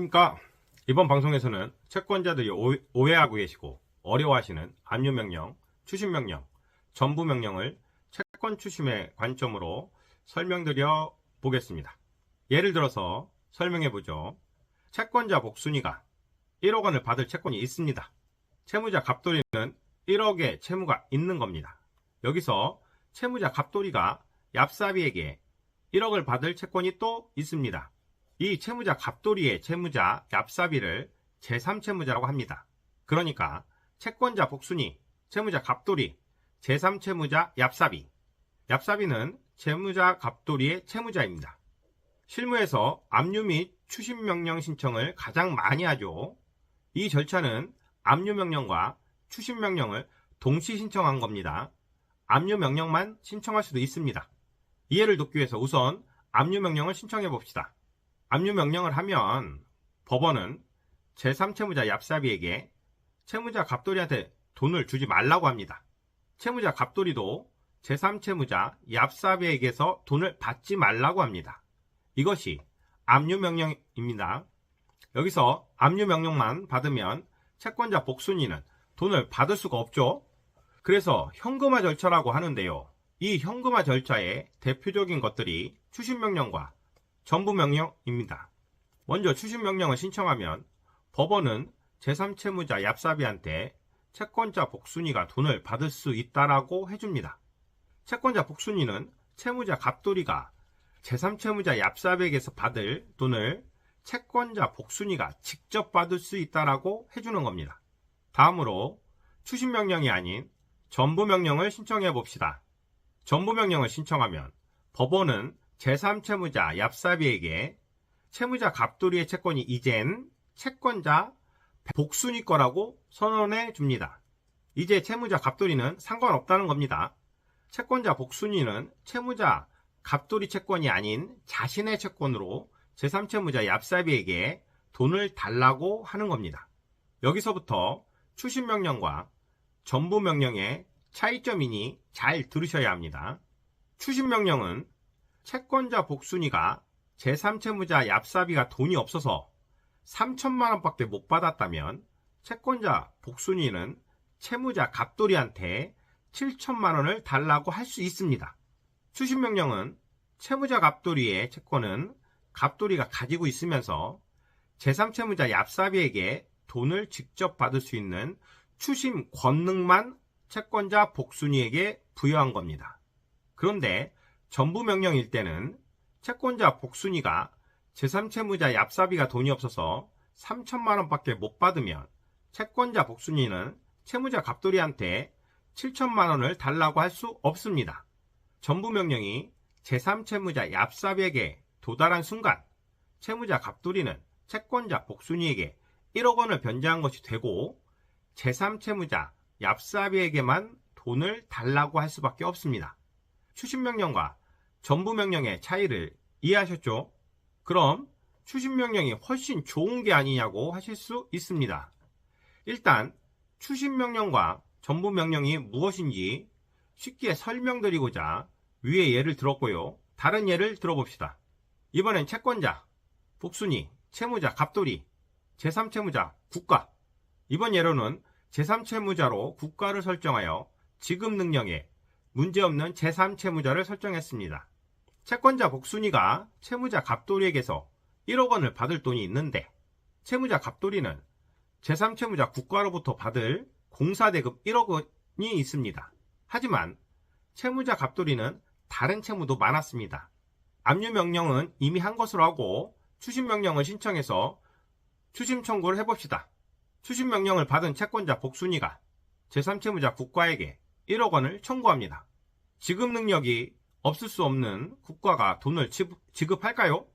안녕하십니까. 이번 방송에서는 채권자들이 오- 오해하고 계시고 어려워하시는 압류명령, 추심명령, 전부명령을 채권 추심의 관점으로 설명드려 보겠습니다. 예를 들어서 설명해 보죠. 채권자 복순이가 1억 원을 받을 채권이 있습니다. 채무자 갑돌이는 1억의 채무가 있는 겁니다. 여기서 채무자 갑돌이가 얍사비에게 1억을 받을 채권이 또 있습니다. 이 채무자 갑돌이의 채무자 얍사비를 제3채무자라고 합니다. 그러니까 채권자 복순이, 채무자 갑돌이, 제3채무자 얍사비. 얍사비는 채무자 갑돌이의 채무자입니다. 실무에서 압류 및 추심 명령 신청을 가장 많이 하죠. 이 절차는 압류 명령과 추심 명령을 동시 신청한 겁니다. 압류 명령만 신청할 수도 있습니다. 이해를 돕기 위해서 우선 압류 명령을 신청해 봅시다. 압류 명령을 하면 법원은 제3채무자 얍사비에게 채무자 갑돌이한테 돈을 주지 말라고 합니다. 채무자 갑돌이도 제3채무자 얍사비에게서 돈을 받지 말라고 합니다. 이것이 압류 명령입니다. 여기서 압류 명령만 받으면 채권자 복순이는 돈을 받을 수가 없죠. 그래서 현금화 절차라고 하는데요. 이 현금화 절차의 대표적인 것들이 추심명령과 전부명령입니다. 먼저 추심 명령을 신청하면 법원은 제3채무자 얍사비한테 채권자 복순이가 돈을 받을 수 있다라고 해줍니다. 채권자 복순이는 채무자 갑돌이가 제3채무자 얍사비에게서 받을 돈을 채권자 복순이가 직접 받을 수 있다라고 해주는 겁니다. 다음으로 추심명령이 아닌 전부명령을 신청해 봅시다. 전부명령을 신청하면 법원은 제3채무자 얍사비에게 채무자 갑돌이의 채권이 이젠 채권자 복순이 거라고 선언해 줍니다. 이제 채무자 갑돌이는 상관없다는 겁니다. 채권자 복순이는 채무자 갑돌이 채권이 아닌 자신의 채권으로 제3채무자 얍사비에게 돈을 달라고 하는 겁니다. 여기서부터 추심명령과 전부명령의 차이점이니 잘 들으셔야 합니다. 추심명령은 채권자 복순이가 제3채무자 얍사비가 돈이 없어서 3천만 원밖에 못 받았다면 채권자 복순이는 채무자 갑돌이한테 7천만 원을 달라고 할 수 있습니다. 추심명령은 채무자 갑돌이의 채권은 갑돌이가 가지고 있으면서 제3채무자 얍사비에게 돈을 직접 받을 수 있는 추심 권능만 채권자 복순이에게 부여한 겁니다. 그런데 전부 명령일 때는 채권자 복순이가 제3채무자 얍사비가 돈이 없어서 3천만 원밖에 못 받으면 채권자 복순이는 채무자 갑돌이한테 7천만 원을 달라고 할 수 없습니다. 전부 명령이 제3채무자 얍사비에게 도달한 순간 채무자 갑돌이는 채권자 복순이에게 1억 원을 변제한 것이 되고 제3채무자 얍사비에게만 돈을 달라고 할 수밖에 없습니다. 추심명령과 전부 명령의 차이를 이해하셨죠? 그럼 추심명령이 훨씬 좋은 게 아니냐고 하실 수 있습니다. 일단 추심명령과 전부 명령이 무엇인지 쉽게 설명드리고자 위에 예를 들었고요. 다른 예를 들어봅시다. 이번엔 채권자, 복순이, 채무자, 갑돌이, 제3채무자, 국가. 이번 예로는 제3채무자로 국가를 설정하여 지급 능력에 문제없는 제3채무자를 설정했습니다. 채권자 복순이가 채무자 갑돌이에게서 1억 원을 받을 돈이 있는데 채무자 갑돌이는 제3채무자 국가로부터 받을 공사대급 1억 원이 있습니다. 하지만 채무자 갑돌이는 다른 채무도 많았습니다. 압류 명령은 이미 한 것으로 하고 추심 명령을 신청해서 추심 청구를 해봅시다. 추심 명령을 받은 채권자 복순이가 제3채무자 국가에게 1억 원을 청구합니다. 지급 능력이 없을 수 없는 국가가 돈을 지급, 할까요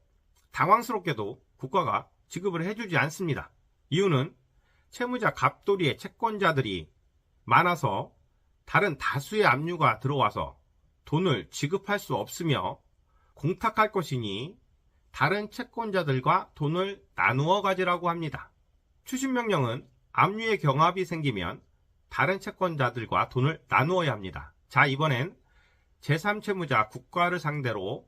당황스럽게도 국가가 지급을 해주지 않습니다. 이유는 채무자 갑돌이의 채권자들이 많아서 다른 다수의 압류가 들어와서 돈을 지급할 수 없으며 공탁할 것이니 다른 채권자들과 돈을 나누어 가지라고 합니다. 추심명령은 압류의 경합이 생기면 다른 채권자들과 돈을 나누어야 합니다. 자, 이번엔 제3채무자 국가를 상대로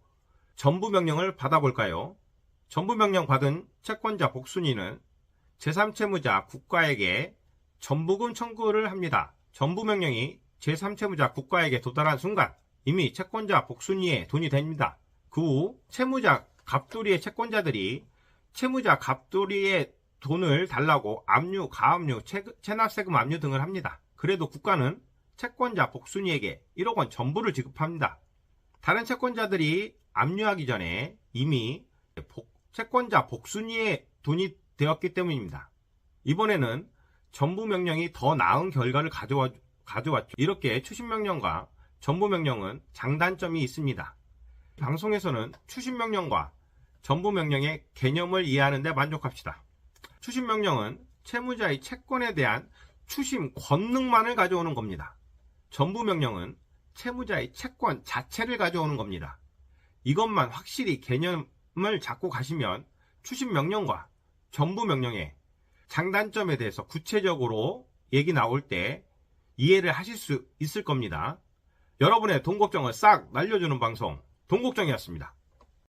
전부명령을 받아볼까요? 전부명령 받은 채권자 복순이는 제3채무자 국가에게 전부금 청구를 합니다. 전부명령이 제3채무자 국가에게 도달한 순간 이미 채권자 복순이의 돈이 됩니다. 그 후 채무자 갑돌이의 채권자들이 채무자 갑돌이의 돈을 달라고 압류, 가압류, 채, 체납세금 압류 등을 합니다. 그래도 국가는 채권자 복순이에게 1억 원 전부를 지급합니다. 다른 채권자들이 압류하기 전에 이미 복- 채권자 복순이의 돈이 되었기 때문입니다. 이번에는 전부 명령이 더 나은 결과를 가져와, 가져왔죠. 이렇게 추심 명령과 전부 명령은 장단점이 있습니다. 방송에서는 추심 명령과 전부 명령의 개념을 이해하는 데 만족합시다. 추심 명령은 채무자의 채권에 대한 추심 권능만을 가져오는 겁니다. 전부 명령은 채무자의 채권 자체를 가져오는 겁니다. 이것만 확실히 개념을 잡고 가시면 추심 명령과 전부 명령의 장단점에 대해서 구체적으로 얘기 나올 때 이해를 하실 수 있을 겁니다. 여러분의 돈 걱정을 싹 날려주는 방송, 돈 걱정이었습니다.